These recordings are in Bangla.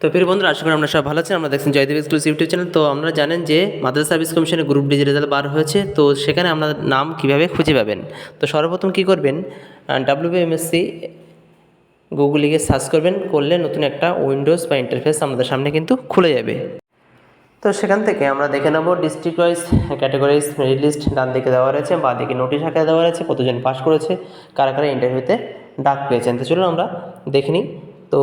তো প্রিয় বন্ধুরা, আশা করি আমরা সব ভালো আছেন। আমরা দেখছেন জয়দেব স্কুল ইউটিউব চ্যানেল তো আমরা জানেন যে মাদ্রাসা সার্ভিস কমিশনের গ্রুপ ডি রেজাল্ট বার হয়েছে। তো সেখানে আপনাদের নাম কীভাবে খুঁজে পাবেন? তো সর্বপ্রথম কী করবেন? ডাব্লিউবিএমএসসি গুগল লিখে সার্চ করবেন। করলে নতুন একটা উইন্ডোজ বা ইন্টারফেস আমাদের সামনে কিন্তু খুলে যাবে। তো সেখান থেকে আমরা দেখে নেব district wise categories merit list ডান দিকে দেওয়া রয়েছে, বা দিকে নোটিশ আকারে দেওয়া রয়েছে, কতজন পাস করেছে, কারা কারা ইন্টারভিউতে ডাক পেয়েছেন। তো চলুন আমরা দেখে নিই। তো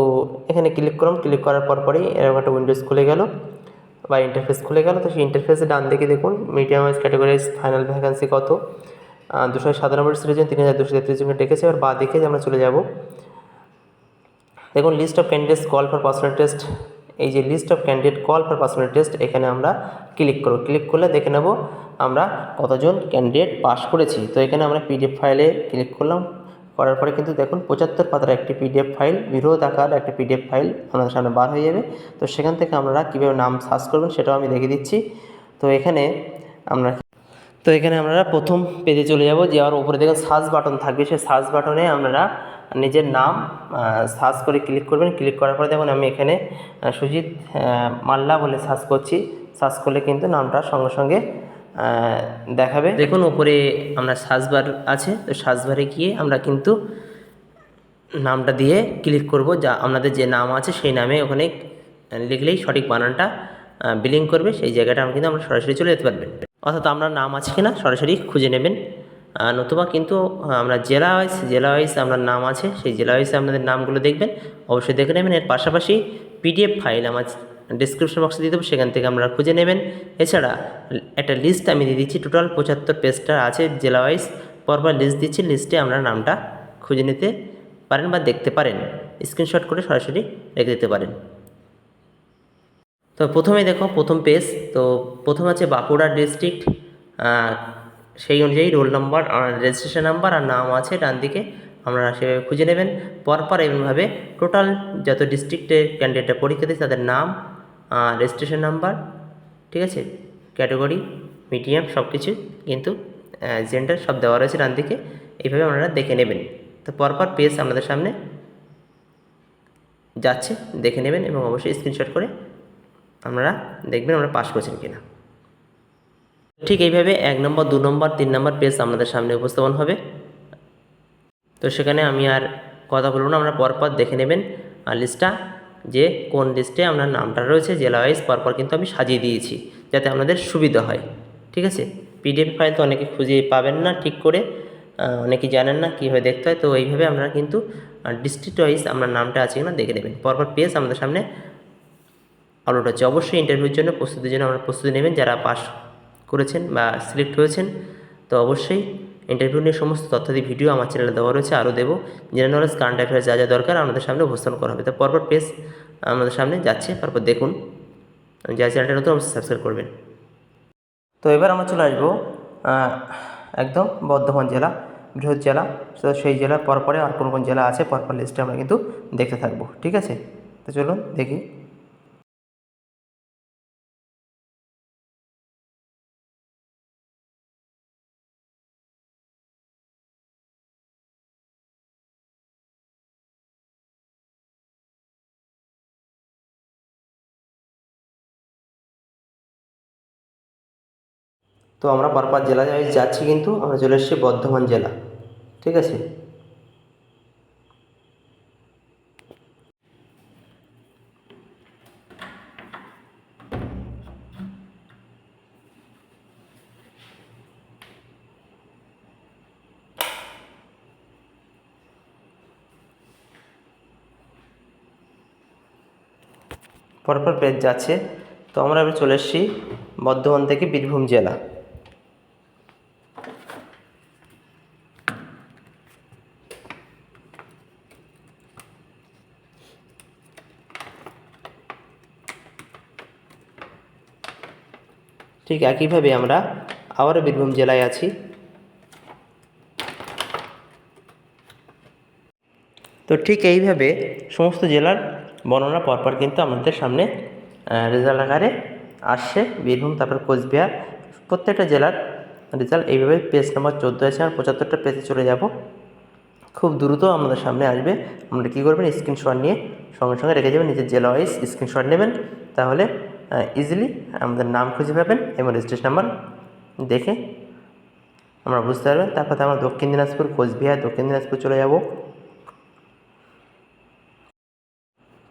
এখানে ক্লিক করলাম ক্লিক করার পর পরেই এরকম একটা উইন্ডোজ খুলে গেল বা ইন্টারফেস খুলে গেল। তো সেই ইন্টারফেসে ডান দিকে দেখুন medium wise categories final vacancy কত? দুশো সাত নম্বর সিরিজন তিন হাজার দুশো তেত্রিশ জনকে ডেকেছে। এবার বা দিকে আমরা চলে যাব। দেখুন list of candidates call for personal test এই যে list of candidate call for personal test এখানে আমরা ক্লিক করব। ক্লিক করলে দেখে নেব আমরা কতজন ক্যান্ডিডেট পাস করেছি। তো এখানে আমরা পিডিএফ ফাইলে ক্লিক করলাম। করার পরে কিন্তু দেখুন পঁচাত্তর পাতার একটি পিডিএফ ফাইল বৃহৎ আকার একটা পিডিএফ ফাইল আমাদের সামনে বার হয়ে যাবে। তো সেখান থেকে আপনারা কীভাবে নাম সার্চ করবেন সেটাও আমি দেখে দিচ্ছি। তো এখানে আমরা তো এখানে আপনারা প্রথম পেজে চলে যাব যাওয়ার উপরে দেখুন সার্চ বাটন থাকবে। সেই সার্চ বাটনে আপনারা নিজের নাম সার্চ করে ক্লিক করবেন। ক্লিক করার পরে দেখুন আমি এখানে সুজিত মাল্লা বলে সার্চ করছি। সার্চ করলে কিন্তু নামটা সঙ্গে সঙ্গে দেখাবে। দেখুন ওপরে আমরা সার্চ বার আছে, তো সার্চ বারে গিয়ে আমরা কিন্তু নামটা দিয়ে ক্লিক করব। যা আপনাদের যে নাম আছে, সেই নামে ওখানে লিখলেই সঠিক বানানটা বিলিং করবে। সেই জায়গাটা আমরা কিন্তু আমরা সরাসরি চলে যেতে পারবেন। অর্থাৎ আপনার নাম আছে কিনা, সরাসরি খুঁজে নেবেন। নতুবা কিন্তু আমরা জেলা ওয়াইজ জেলা ওয়াইজ আপনার নাম আছে, সেই জেলা ওয়াইজ আপনাদের নামগুলো দেখবেন। অবশ্যই দেখে নেবেন। এর পাশাপাশি পিডিএফ ফাইল আমার ডিসক্রিপশন বক্সে দিয়ে দেবো, সেখান থেকে আপনারা খুঁজে নেবেন। এছাড়া একটা লিস্ট আমি দিয়ে দিচ্ছি টোটাল পঁচাত্তর পেজটা আছে জেলা ওয়াইজ পরপর লিস্ট দিচ্ছি লিস্টে আপনারা নামটা খুঁজে নিতে পারেন বা দেখতে পারেন। স্ক্রিনশট করে সরাসরি রেখে দিতে পারেন। তো প্রথমে দেখো, প্রথম পেজ তো প্রথম আছে বাঁকুড়া ডিস্ট্রিক্ট সেই অনুযায়ী রোল নাম্বার রেজিস্ট্রেশন নাম্বার আর নাম আছে ডান দিকে, আপনারা সেভাবে খুঁজে নেবেন। পরপর এমনভাবে টোটাল যত ডিস্ট্রিক্টে ক্যান্ডিডেটরা পরীক্ষা দিয়েছে, তাদের নাম রেজিস্ট্রেশন নাম্বার ঠিক আছে? ক্যাটাগরি মিডিয়াম সব কিছু কিন্তু জেন্ডার সব দেওয়া রয়েছে ডান দিকে। এইভাবে আপনারা দেখে নেবেন। তো পরপর পেজ আমাদের সামনে যাচ্ছে, দেখে নেবেন এবং অবশ্যই স্ক্রিনশট করে আপনারা দেখবেন আমরা পাস করছেন কিনা। ঠিক এইভাবে এক নম্বর, দু নম্বর, তিন নম্বর পেজ আপনাদের সামনে উপস্থাপন হবে। তো সেখানে আমি আর কথা বলব না, আমরা পরপর দেখে নেবেন, আর লিস্টটা যে কোন লিস্টে আপনার নামটা রয়েছে জেলা ওয়াইজ পরপর কিন্তু আমি সাজিয়ে দিয়েছি যাতে আপনাদের সুবিধা হয়। ঠিক আছে? পিডিএফ ফাইল তো অনেকে খুঁজে পাবেন না ঠিক করে আহ, অনেকেই জানেন না কীভাবে দেখতে হয় তো এইভাবে আপনারা কিন্তু ডিস্ট্রিক্ট ওয়াইজ আপনার নামটা আছে কিনা দেখে নেবেন। পরপর পেজ আমাদের সামনে আপলোড হচ্ছে। অবশ্যই ইন্টারভিউর জন্য প্রস্তুতির জন্য আমরা প্রস্তুতি নেবেন যারা পাস করেছেন বা সিলেক্ট হয়েছেন তো অবশ্যই ইন্টারভিউ নিয়ে সমস্ত তথ্যাদি ভিডিও আমার চ্যানেলে দেওয়া রয়েছে, আরও দেবো। জেনারেল নলেজ কারেন্ট অ্যাফেয়ার্স যা যা দরকার আমাদের সামনে উপস্থাপন করা হবে। তো পরপর পেজ আমাদের সামনে যাচ্ছে তারপর দেখুন। যা চ্যানেলটা নতুন, অবশ্যই সাবস্ক্রাইব করবেন। তো এবার আমরা চলে আসব একদম বর্ধমান জেলা, বৃহৎ জেলা, তো সেই জেলার পরপরে আর কোন কোন জেলা আছে, পরপর লিস্টে আমরা কিন্তু দেখতে থাকব। ঠিক আছে? তো চলুন দেখি। তো আমরা পরপর জেলা যাচ্ছি কিন্তু আমরা চলে এসেছি বর্ধমান জেলা, ঠিক আছে? পরপর পেজ যাচ্ছে, তো আমরা এবার চলে এসেছি বর্ধমান থেকে বীরভূম জেলা। ঠিক একইভাবে আমরা আবারও বীরভূম জেলায় আছি। তো ঠিক এইভাবে সমস্ত জেলার বর্ণনা পরপর কিন্তু আমাদের সামনে রেজাল্ট আকারে আসছে বীরভূম, তারপর কোচবিহার, প্রত্যেকটা জেলার রেজাল্ট এইভাবে পেজ নাম্বার চোদ্দ আছে আর পঁচাত্তরটা পেজে চলে যাব। খুব দ্রুত আমাদের সামনে আসবে। আপনারা কী করবেন? স্ক্রিনশট নিয়ে সঙ্গে সঙ্গে রেখে যাবেন নিজের জেলা ওয়াইজ স্ক্রিনশট নেবেন। তাহলে ইজিলি আমাদের নাম খুঁজে পাবেন এবং রেজিস্ট্রেশন নাম্বার দেখে আমরা বুঝতে পারবেন। তারপরে আমরা দক্ষিণ দিনাজপুর, কোচবিহার, দক্ষিণ দিনাজপুর চলে যাব।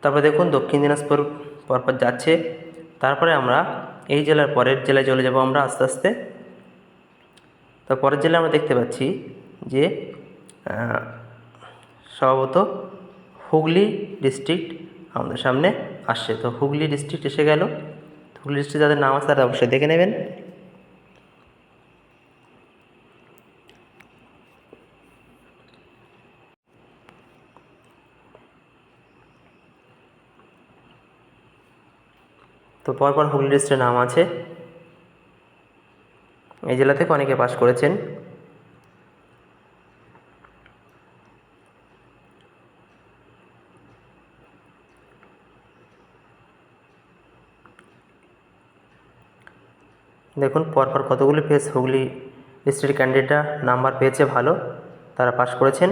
তারপরে দেখুন, দক্ষিণ দিনাজপুর পরপর যাচ্ছে। তারপরে আমরা এই জেলার পরের জেলায় চলে যাব আমরা আস্তে আস্তে। তো পরের জেলায় আমরা দেখতে পাচ্ছি যে সম্ভবত হুগলি ডিস্ট্রিক্ট আমাদের সামনে আসছে। তো হুগলি ডিস্ট্রিক্ট এসে গেল। ডিস্ট্রিক্ট যাদের নাম আছে তারা অবশ্যই দেখে নেবেন। তো পরপর হুগলি ডিস্ট্রিক্টের নাম আছে। এই জেলা থেকে অনেকে পাস করেছেন। দেখুন, পরপর কতগুলি পেজ হুগলি ডিস্ট্রিক্ট ক্যান্ডিডেটরা নাম্বার পেয়েছে ভালো, তারা পাস করেছেন।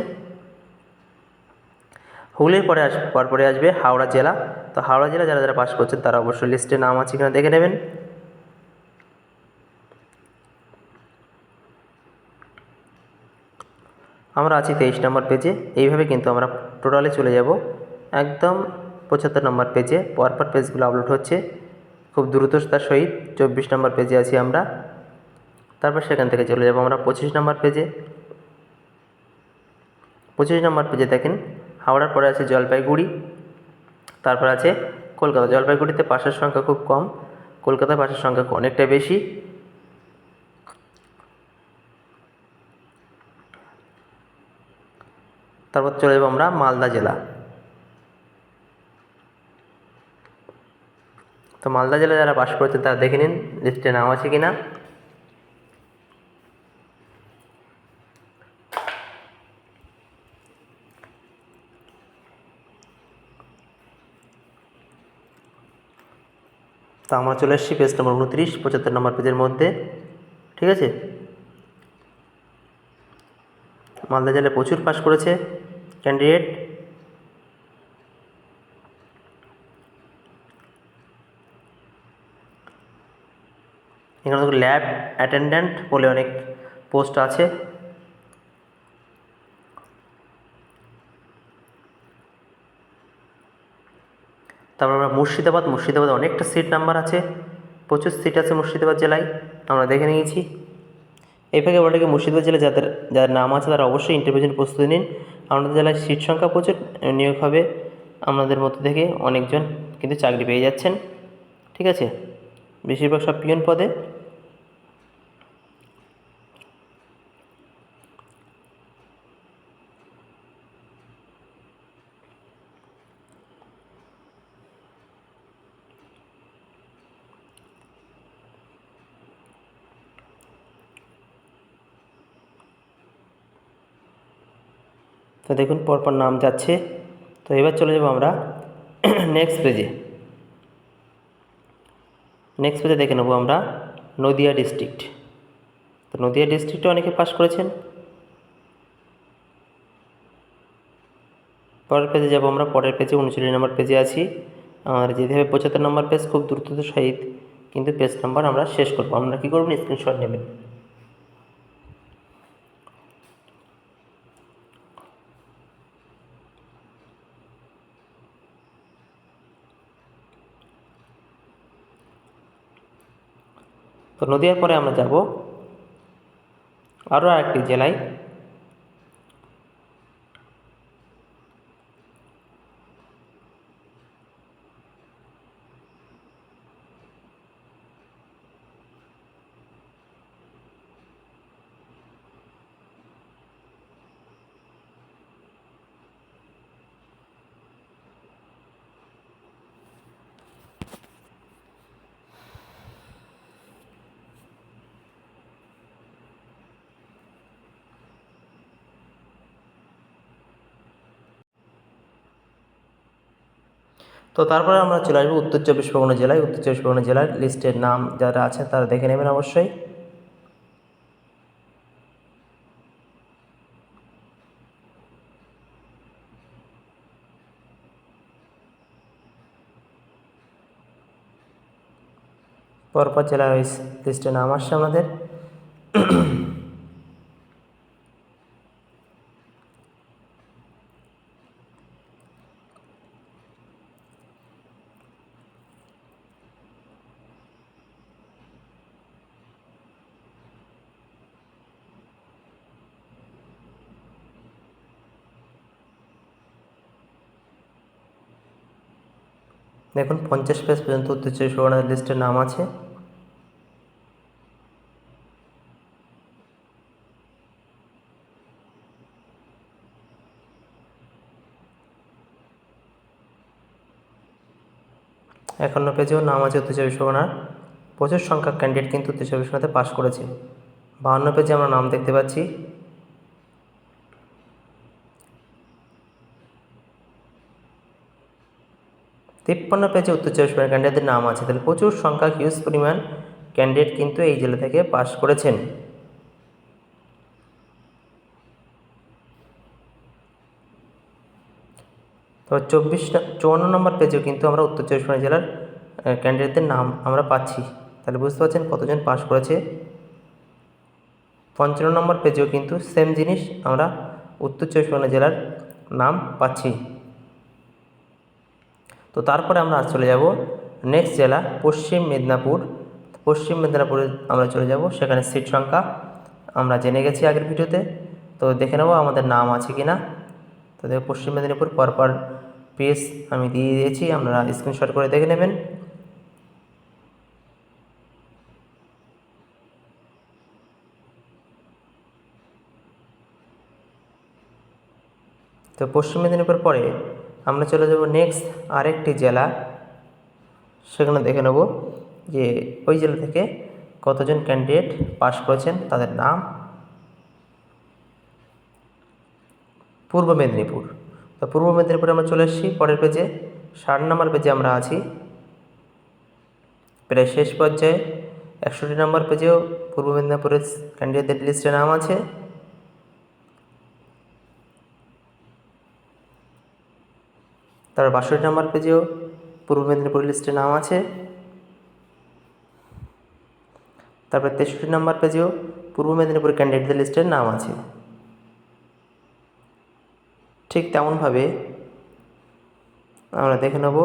হুগলির পরে আস পরপরে আসবে হাওড়া জেলা। তো হাওড়া জেলা যারা যারা পাস করছেন, তারা অবশ্যই লিস্টে নাম আছে কিনা দেখে নেবেন। আমরা আছি তেইশ নম্বর পেজে এইভাবে কিন্তু আমরা টোটালে চলে যাব। একদম পঁচাত্তর নম্বর পেজে পরপর পেজগুলো আপলোড হচ্ছে। খুব দ্রুততার সহিত চব্বিশ নম্বর পেজে আছি আমরা। তারপর সেখান থেকে চলে যাব আমরা পঁচিশ নম্বর পেজে পঁচিশ নম্বর পেজে দেখেন, হাওড়ার পরে আছে জলপাইগুড়ি, তারপর আছে কলকাতা। জলপাইগুড়িতে পাশের সংখ্যা খুব কম, কলকাতায় পাশের সংখ্যা অনেকটা বেশি। তারপর চলে যাব আমরা মালদা জেলা। তো মালদা জেলা যারা পাশ করেছে, তারা দেখে নিন লিস্টে নাম আছে কি না তো আমরা চলে এসেছি পেজ নম্বর উনত্রিশ, পঁচাত্তর নম্বর পেজের মধ্যে, ঠিক আছে? মালদা জেলায় প্রচুর পাস করেছে ক্যান্ডিডেট এখানে ল্যাব অ্যাটেন্ড্যান্ট বলে অনেক পোস্ট আছে। তারপর আমরা মুর্শিদাবাদ, মুর্শিদাবাদে অনেকটা সিট নাম্বার আছে। প্রচুর সিট আছে মুর্শিদাবাদ জেলায়, আমরা দেখে নিয়েছি। এই ফাঁকে বলে মুর্শিদাবাদ জেলায় যাদের যাদের নাম আছে তারা অবশ্যই ইন্টারভিউর জন্য প্রস্তুতি নিন। আমাদের জেলায় সিট সংখ্যা প্রচুর, নিয়োগ হবে আমাদের মধ্যে থেকে অনেকজন কিন্তু চাকরি পেয়ে যাচ্ছেন। ঠিক আছে? বেশিরভাগ সব পিয়ন পদে। তো দেখুন পরপর নাম যাচ্ছে। তো এবার চলে যাব আমরা নেক্সট পেজে নেক্সট পেজে দেখে নেব আমরা নদিয়া ডিস্ট্রিক্ট তো নদিয়া ডিস্ট্রিক্টে অনেকে পাস করেছেন। পরের পেজে যাব আমরা, পরের পেজে উনচল্লিশ নম্বর পেজে আছি। আর যেতে হবে পঁচাত্তর নম্বর পেজ খুব দ্রুত সহিত কিন্তু পেজ নাম্বার আমরা শেষ করব। আমরা কী করবেন স্ক্রিনশট নেবেন। তো নদিয়ার পরে আমরা যাব আরও আরেকটি জেলায়। তো তারপরে আমরা চলে আসব উত্তর চব্বিশ পরগনা জেলায়। উত্তর চব্বিশ পরগনা জেলার লিস্টের নাম যারা আছে তারা দেখে নেবেন অবশ্যই। পরপর জেলায় লিস্টের নাম আসছে আমাদের। দেখুন, পঞ্চাশ পেজ পর্যন্ত উত্তর চব্বিশ পরগনার লিস্টের নাম আছে। একান্ন পেজেও নাম আছে উত্তর চব্বিশ পরগনার। প্রচুর সংখ্যক ক্যান্ডিডেট কিন্তু উত্তর চব্বিশ পরগনাতে পাশ করেছে। বাহান্ন পেজে আমরা নাম দেখতে পাচ্ছি। তিপ্পান্ন পেজে উত্তর চব্বিশ পরগনা ক্যান্ডিডেটদের নাম আছে। তাহলে প্রচুর সংখ্যক হিউজ পরিমাণ ক্যান্ডিডেট কিন্তু এই জেলা থেকে পাশ করেছেন। তো চব্বিশটা, চুয়ান্ন নম্বর পেজেও কিন্তু আমরা উত্তর চব্বিশ পরগনা জেলার ক্যান্ডিডেটদের নাম আমরা পাচ্ছি। তাহলে বুঝতে পারছেন কতজন পাশ করেছে। পঞ্চান্ন নম্বর পেজেও কিন্তু সেম জিনিস আমরা উত্তর চব্বিশ পরগনা জেলার নাম পাচ্ছি। তো তারপরে আমরা চলে যাব নেক্সট জেলা, পশ্চিম মেদিনীপুর। পশ্চিম মেদিনীপুরে আমরা চলে যাব, সেখানে সিট সংখ্যা আমরা জেনে গেছি আগের ভিডিওতে। তো দেখে নেব আমাদের নাম আছে কি না তো দেখো, পশ্চিম মেদিনীপুর, পরপর পেজ আমি দিয়ে দিয়েছি, আপনারা স্ক্রিনশট করে দেখে নেবেন। তো পশ্চিম মেদিনীপুর পরে আমরা চলে যাব নেক্সট আরেকটি জেলা। সেখানে দেখে নেব যে ওই জেলা থেকে কতজন ক্যান্ডিডেট পাস করেছেন, তাদের নাম। পূর্ব মেদিনীপুর। তো পূর্ব মেদিনীপুরে আমরা চলে এসেছি, পরের পেজে ষাট নম্বর পেজে আমরা আছি। প্রায় শেষ পর্যায়ে। একষট্টি নম্বর পেজেও পূর্ব মেদিনীপুরের ক্যান্ডিডেটদের লিস্টে নাম আছে। তারপর বাষট্টি নম্বর পেজেও পূর্ব মেদিনীপুর লিস্টে নাম আছে। তারপর তেষট্টি নম্বর পেজেও পূর্ব মেদিনীপুর ক্যান্ডিডেটদের লিস্টের নাম আছে। ঠিক তেমনভাবে আমরা দেখে নেব।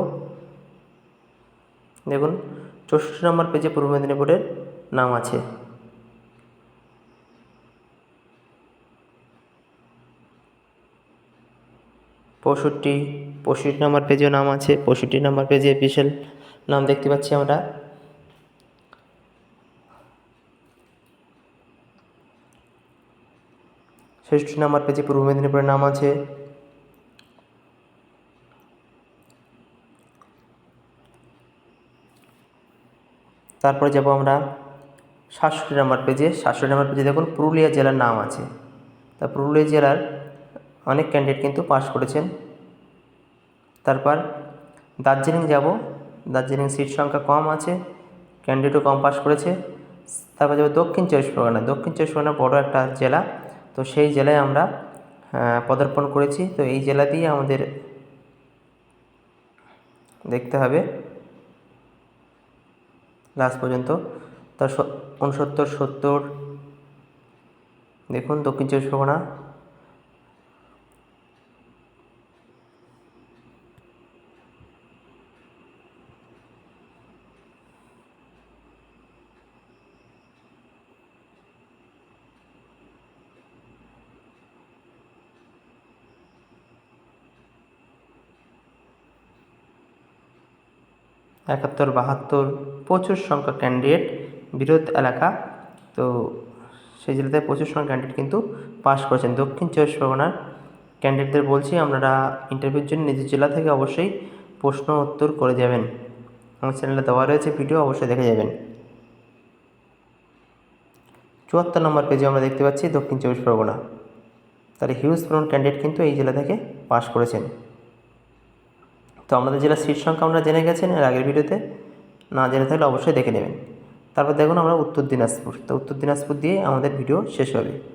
দেখুন, চৌষট্টি নম্বর পেজে পূর্ব মেদিনীপুরের নাম আছে। পঁয়ষট্টি পঁয়ষট্টি নম্বর পেজেও নাম আছে, পঁয়ষট্টি নম্বর পেজে বিশাল নাম দেখতে পাচ্ছি আমরা। ষষ্ঠী নম্বর পেজে পূর্ব মেদিনীপুরের নাম আছে। তারপরে যাব আমরা সাতষট্টি নম্বর পেজে। সাতষট্টি নম্বর পেজে দেখুন পুরুলিয়া জেলার নাম আছে। তা পুরুলিয়া জেলার অনেক ক্যান্ডিডেট কিন্তু পাশ করেছেন। তারপর দার্জিলিং যাব। দার্জিলিং সিট সংখ্যা কম আছে ক্যান্ডিডেটও কম পাশ করেছে। তারপর যাব দক্ষিণ চব্বিশ পরগনা। দক্ষিণ চব্বিশ পরগনা বড় একটা জেলা। তো সেই জেলায় আমরা পদার্পণ করেছি। তো এই জেলা দিয়ে আমাদের দেখতে হবে। লাস্ট পর্যন্ত। তা উনসত্তর সত্তর, দেখুন দক্ষিণ চব্বিশ পরগনা। একাত্তর, বাহাত্তর, প্রচুর সংখ্যক ক্যান্ডিডেট বিরোধ এলাকা। তো সেই জেলাতে প্রচুর সংখ্যক ক্যান্ডিডেট কিন্তু পাস করেছেন। দক্ষিণ চব্বিশ পরগনার ক্যান্ডিডেটদের বলছি, আপনারা ইন্টারভিউর জন্য নিজের জেলা থেকে অবশ্যই প্রশ্ন উত্তর করে যাবেন। আমার চ্যানেলে দেওয়া রয়েছে ভিডিও অবশ্যই দেখে যাবেন। চুয়াত্তর নম্বর পেজে আমরা দেখতে পাচ্ছি দক্ষিণ চব্বিশ পরগনা। তাহলে হিউজ পরিমাণ ক্যান্ডিডেট কিন্তু এই জেলা থেকে পাশ করেছেন। তো আমাদের জেলার সিট সংখ্যা আমরা জেনে গেছেন, এর আগের ভিডিওতে। না জেনে থাকলে অবশ্যই দেখে নেবেন। তারপর দেখুন আমরা উত্তর দিনাজপুর। তো উত্তর দিনাজপুর দিয়ে আমাদের ভিডিও শেষ হবে।